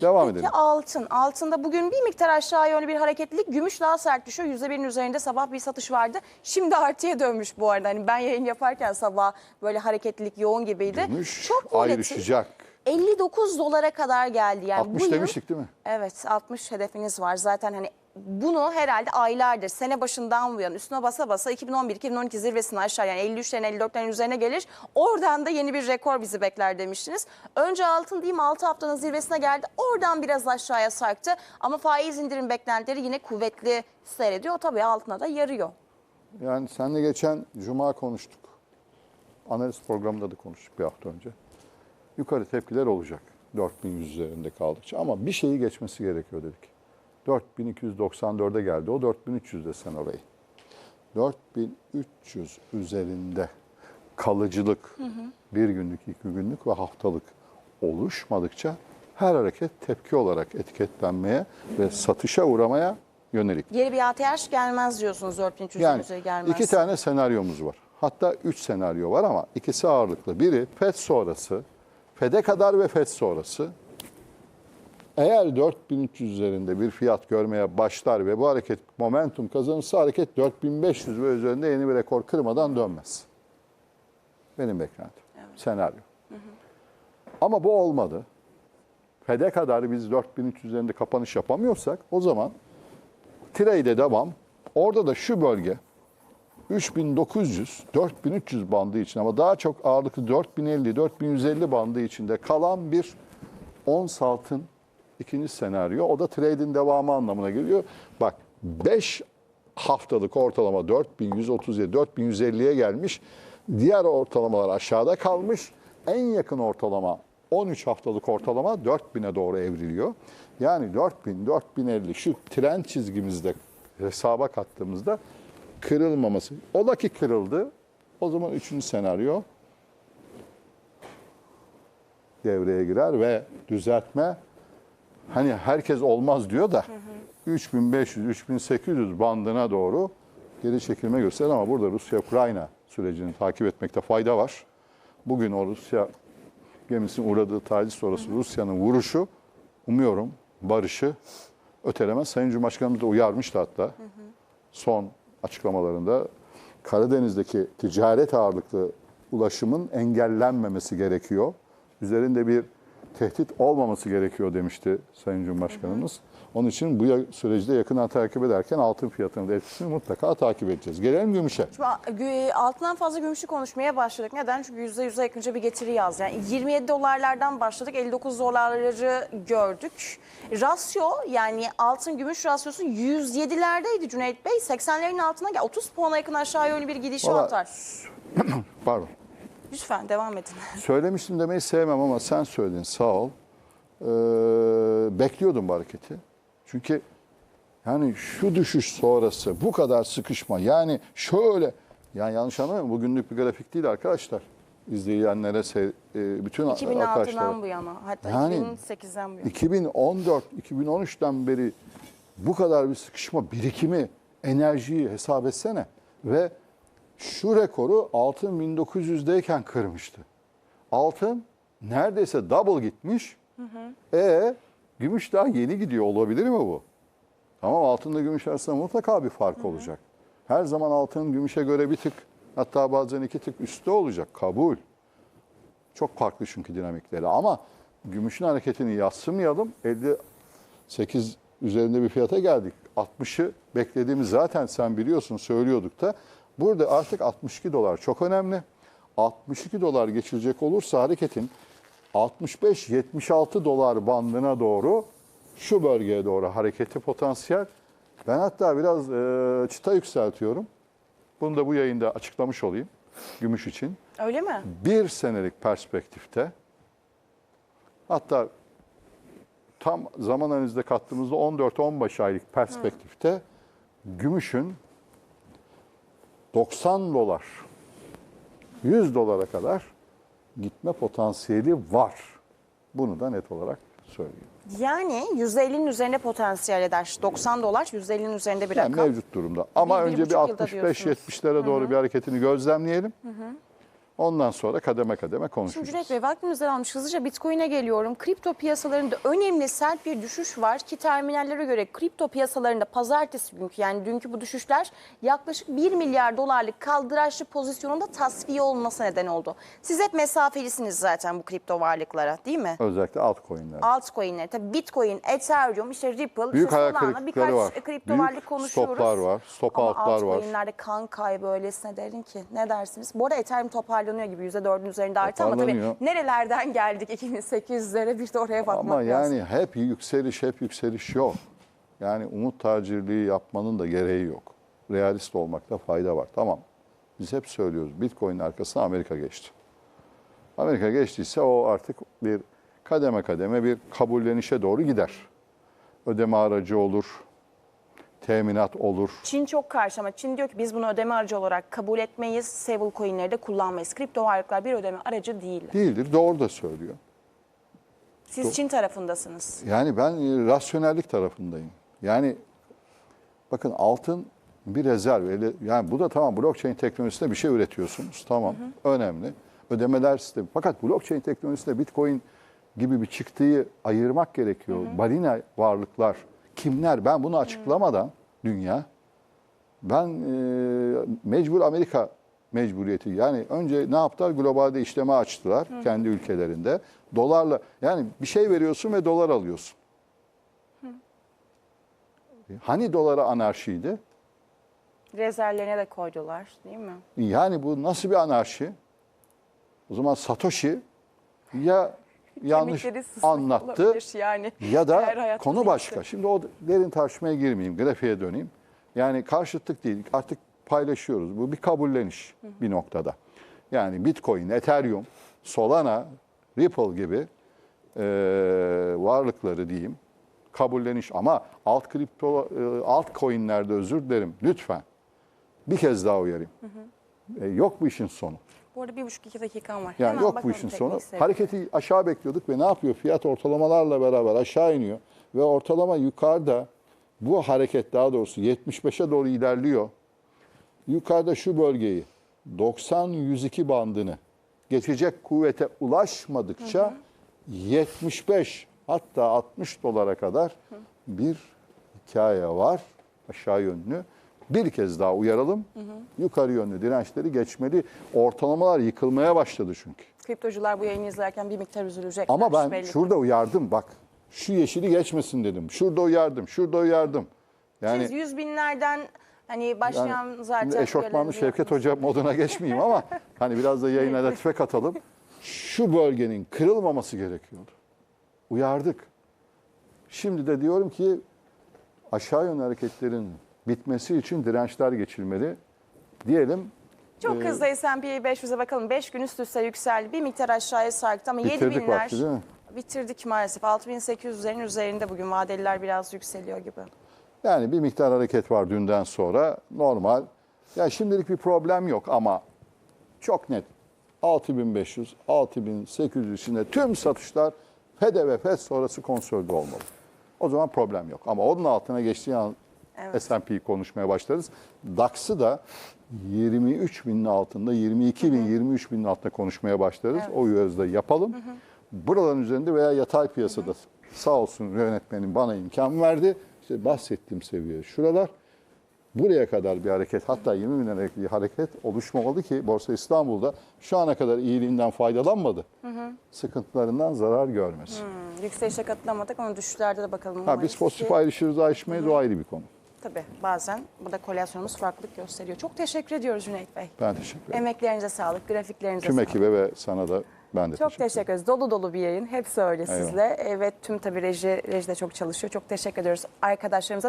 Devam Peki edelim. altın. Altında bugün bir miktar aşağı yönlü bir hareketlilik. Gümüş daha sert düşüyor. %1'in üzerinde sabah bir satış vardı. Şimdi artıya dönmüş bu arada. Hani ben yayın yaparken sabah böyle hareketlilik yoğun gibiydi. Gümüş Çok ayrışacak. 59 dolara kadar geldi. Yani 60 bu yıl- demiştik değil mi? Evet 60 hedefiniz var. Zaten hani bunu herhalde aylardır sene başından bu yana üstüne basa basa 2011-2012 zirvesini aşağı yani 53'lerin 54'lerin üzerine gelir. Oradan da yeni bir rekor bizi bekler demiştiniz. Önce altın diyeyim 6 haftanın zirvesine geldi. Oradan biraz aşağıya sarktı. Ama faiz indirim beklentileri yine kuvvetli seyrediyor. O tabii altına da yarıyor. Yani seninle geçen cuma konuştuk. Analiz programında da konuştuk bir hafta önce. Yukarı tepkiler olacak. 4100 üzerinde kaldıkça ama bir şeyi geçmesi gerekiyor dedik. 4294'e geldi. O 4300'de sen orayı. 4300 üzerinde kalıcılık bir günlük, iki günlük ve haftalık oluşmadıkça her hareket tepki olarak etiketlenmeye ve satışa uğramaya yönelik. Geri bir ATH gelmez diyorsunuz 4300'ün Yani gelmez. iki tane senaryomuz var. Hatta üç senaryo var ama ikisi ağırlıklı. Biri FED sonrası, FED'e kadar ve FED sonrası. Eğer 4300 üzerinde bir fiyat görmeye başlar ve bu hareket momentum kazanırsa hareket 4500 ve üzerinde yeni bir rekor kırmadan dönmez. Benim beklentim. Senaryo. Ama bu olmadı. FED'e kadar biz 4300 üzerinde kapanış yapamıyorsak o zaman trade'e devam. Orada da şu bölge 3900 4300 bandı için ama daha çok ağırlıklı 4050 4150 bandı içinde kalan bir ons altın ikinci senaryo. O da trade'in devamı anlamına geliyor. Bak 5 haftalık ortalama 4137 4150'ye gelmiş. Diğer ortalamalar aşağıda kalmış. En yakın ortalama 13 haftalık ortalama 4000'e doğru evriliyor. Yani 4000 4050 şu trend çizgimizde hesaba kattığımızda kırılmaması. Ola ki kırıldı. O zaman üçüncü senaryo devreye girer ve düzeltme hani herkes olmaz diyor da 3500-3800 bandına doğru geri çekilme gösterir ama burada Rusya-Ukrayna sürecini takip etmekte fayda var. Bugün o Rusya gemisinin uğradığı taciz sonrası Rusya'nın vuruşu umuyorum barışı ötelemez. Sayın Cumhurbaşkanımız da uyarmıştı hatta son açıklamalarında Karadeniz'deki ticaret ağırlıklı ulaşımın engellenmemesi gerekiyor. Üzerinde bir tehdit olmaması gerekiyor demişti Sayın Cumhurbaşkanımız. Onun için bu süreci de yakından takip ederken altın fiyatının da etkisini mutlaka takip edeceğiz. Gelelim gümüşe. Şu an, gü- altından fazla gümüşü konuşmaya başladık. Neden? Çünkü %100'e yakınca bir getiri yaz. Yani 27 dolarlardan başladık. 59 dolarları gördük. Rasyo yani altın gümüş rasyosu 107'lerdeydi Cüneyt Bey. 80'lerin altına gel. 30 puana yakın aşağı yönlü bir gidişat Valla- var. Pardon. Lütfen devam edin. Söylemiştim demeyi sevmem ama sen söyledin sağ ol. Ee, bekliyordum bu hareketi. Çünkü yani şu düşüş sonrası bu kadar sıkışma yani şöyle yani yanlış anlamayın bugünlük bir grafik değil arkadaşlar. İzleyenlere e, bütün 2006'dan arkadaşlar. bu yana. Hatta Yani 2008'den bu yana. 2014 2013'ten beri bu kadar bir sıkışma birikimi enerjiyi hesap etsene ve şu rekoru altın 1900'deyken kırmıştı. Altın neredeyse double gitmiş. E gümüş daha yeni gidiyor olabilir mi bu? Tamam altınla gümüş arasında mutlaka bir fark olacak. Her zaman altın gümüşe göre bir tık hatta bazen iki tık üstte olacak. Kabul. Çok farklı çünkü dinamikleri ama gümüşün hareketini yatsımayalım. 58 üzerinde bir fiyata geldik. 60'ı beklediğimiz zaten sen biliyorsun söylüyorduk da. Burada artık 62 dolar çok önemli. 62 dolar geçilecek olursa hareketin 65-76 dolar bandına doğru şu bölgeye doğru hareketi potansiyel. Ben hatta biraz e, çıta yükseltiyorum. Bunu da bu yayında açıklamış olayım gümüş için Öyle mi? bir senelik perspektifte hatta tam zaman analizde kattığımızda 14-15 aylık perspektifte gümüşün 90 dolar 100 dolara kadar gitme potansiyeli var. Bunu da net olarak söyleyeyim. Yani %50'nin üzerinde potansiyel eder. 90 dolar %50'nin üzerinde bir Yani rakam. mevcut durumda. Ama Bir- bir önce bir yılda 65-70'lere doğru bir hareketini gözlemleyelim. Ondan sonra kademe kademe Şimdi konuşacağız. Cüneyt Bey vaktimizden almış hızlıca Bitcoin'e geliyorum. Kripto piyasalarında önemli sert bir düşüş var ki terminallere göre kripto piyasalarında pazartesi günkü yani dünkü bu düşüşler yaklaşık 1 milyar dolarlık kaldıraçlı pozisyonunda tasfiye olmasına neden oldu. Siz hep mesafelisiniz zaten bu kripto varlıklara değil mi? Özellikle altcoin'ler. Altcoin'ler tabii Bitcoin, Ethereum, işte Ripple, Büyük işte Solana birkaç var. kripto Büyük varlık konuşuyoruz. stoplar var, stop Ama altlar var. altcoin'lerde kan kaybı öylesine derin ki. Ne dersiniz? Bu arada Ethereum toparlanıyor gibi %4'ün üzerinde arttı ama tabii nerelerden geldik 2800'lere bir de oraya bakmak Ama lazım. yani hep yükseliş, hep yükseliş yok. Yani umut tacirliği yapmanın da gereği yok. Realist olmakta fayda var. Tamam. Biz hep söylüyoruz. Bitcoin'in arkasına Amerika geçti. Amerika geçtiyse o artık bir kademe kademe bir kabullenişe doğru gider. Ödeme aracı olur, teminat olur. Çin çok karşı ama Çin diyor ki biz bunu ödeme aracı olarak kabul etmeyiz. Stablecoin'leri de kullanmayız. Kripto varlıklar bir ödeme aracı değil. Değildir. Doğru da söylüyor. Siz Çin tarafındasınız. Yani ben e, rasyonellik tarafındayım. Yani bakın altın bir rezerv. Yani bu da tamam blockchain teknolojisinde bir şey üretiyorsunuz. Tamam. Önemli. Ödemeler sistemi. Fakat blockchain teknolojisinde bitcoin gibi bir çıktıyı ayırmak gerekiyor. Balina varlıklar kimler? Ben bunu açıklamadan dünya ben e, mecbur Amerika mecburiyeti. Yani önce ne yaptılar? Globalde işleme açtılar kendi ülkelerinde. Dolarla yani bir şey veriyorsun ve dolar alıyorsun. Hani dolara anarşiydi? Rezervlerine de koydular değil mi? Yani bu nasıl bir anarşi? O zaman Satoshi ya yanlış anlattı yani. ya da konu başka. Şimdi o derin tartışmaya girmeyeyim, grafiğe döneyim. Yani karşıtlık değil, artık paylaşıyoruz. Bu bir kabulleniş bir noktada. Yani Bitcoin, Ethereum, Solana, Ripple gibi e, varlıkları diyeyim kabulleniş ama alt kripto alt coinlerde özür dilerim lütfen bir kez daha uyarayım. E, yok bu işin sonu. Bu arada bir buçuk iki dakikam var. Yani Hemen yok bu işin sonu. seviye. Hareketi aşağı bekliyorduk ve ne yapıyor? Fiyat ortalamalarla beraber aşağı iniyor ve ortalama yukarıda bu hareket daha doğrusu 75'e doğru ilerliyor. Yukarıda şu bölgeyi 90-102 bandını geçecek kuvvete ulaşmadıkça 75 hatta 60 dolara kadar bir hikaye var aşağı yönlü. Bir kez daha uyaralım. Yukarı yönlü dirençleri geçmeli. Ortalamalar yıkılmaya başladı çünkü. Kriptocular bu yayını izlerken bir miktar üzülecekler. Ama ben belli. şurada uyardım bak. Şu yeşili geçmesin dedim. Şurada uyardım, şurada uyardım. Yani Siz yüz binlerden hani başlayan yani zaten eşofmanlı Şevket. Hoca moduna geçmeyeyim ama hani biraz da yayına latife katalım. Şu bölgenin kırılmaması gerekiyordu. Uyardık. Şimdi de diyorum ki aşağı yönlü hareketlerin bitmesi için dirençler geçilmeli. Diyelim Çok Ee, hızlı S&P 500'e bakalım. 5 gün üst üste yükseldi. Bir miktar aşağıya sarktı ama Bitirdik 7000'ler vakti değil mi? bitirdik maalesef. 6800'lerin üzerinde bugün vadeliler biraz yükseliyor gibi. Yani bir miktar hareket var dünden sonra normal. Ya şimdilik bir problem yok ama çok net 6500, 6800 içinde tüm satışlar FED ve FED sonrası konsolide olmalı. O zaman problem yok. Ama onun altına geçtiği an Evet. S&P'yi konuşmaya başlarız. DAX'ı da 23 binin altında, 22 bin, 23 binin altında konuşmaya başlarız. O yüzde yapalım. Buraların üzerinde veya yatay piyasada sağ olsun yönetmenim bana imkan verdi. İşte bahsettiğim seviye şuralar. Buraya kadar bir hareket hatta 20 bin bir hareket oluşmamalı ki Borsa İstanbul'da şu ana kadar iyiliğinden faydalanmadı. Sıkıntılarından zarar görmesin. Yükselişe katılamadık ama düşüşlerde de bakalım. Ha, biz pozitif ayrışırız ayrışmayız o ayrı bir konu. Tabii bazen burada kolyasyonumuz farklılık gösteriyor. Çok teşekkür ediyoruz Cüneyt Bey. Ben teşekkür ederim. Emeklerinize sağlık, grafiklerinize Tüm sağlık. ekibe ve sana da ben de Çok teşekkür teşekkür ederiz. Dolu dolu bir yayın. Hepsi öyle Eyvallah. sizle. Evet tüm tabii reji, reji de çok çalışıyor. Çok teşekkür ediyoruz arkadaşlarımıza. da.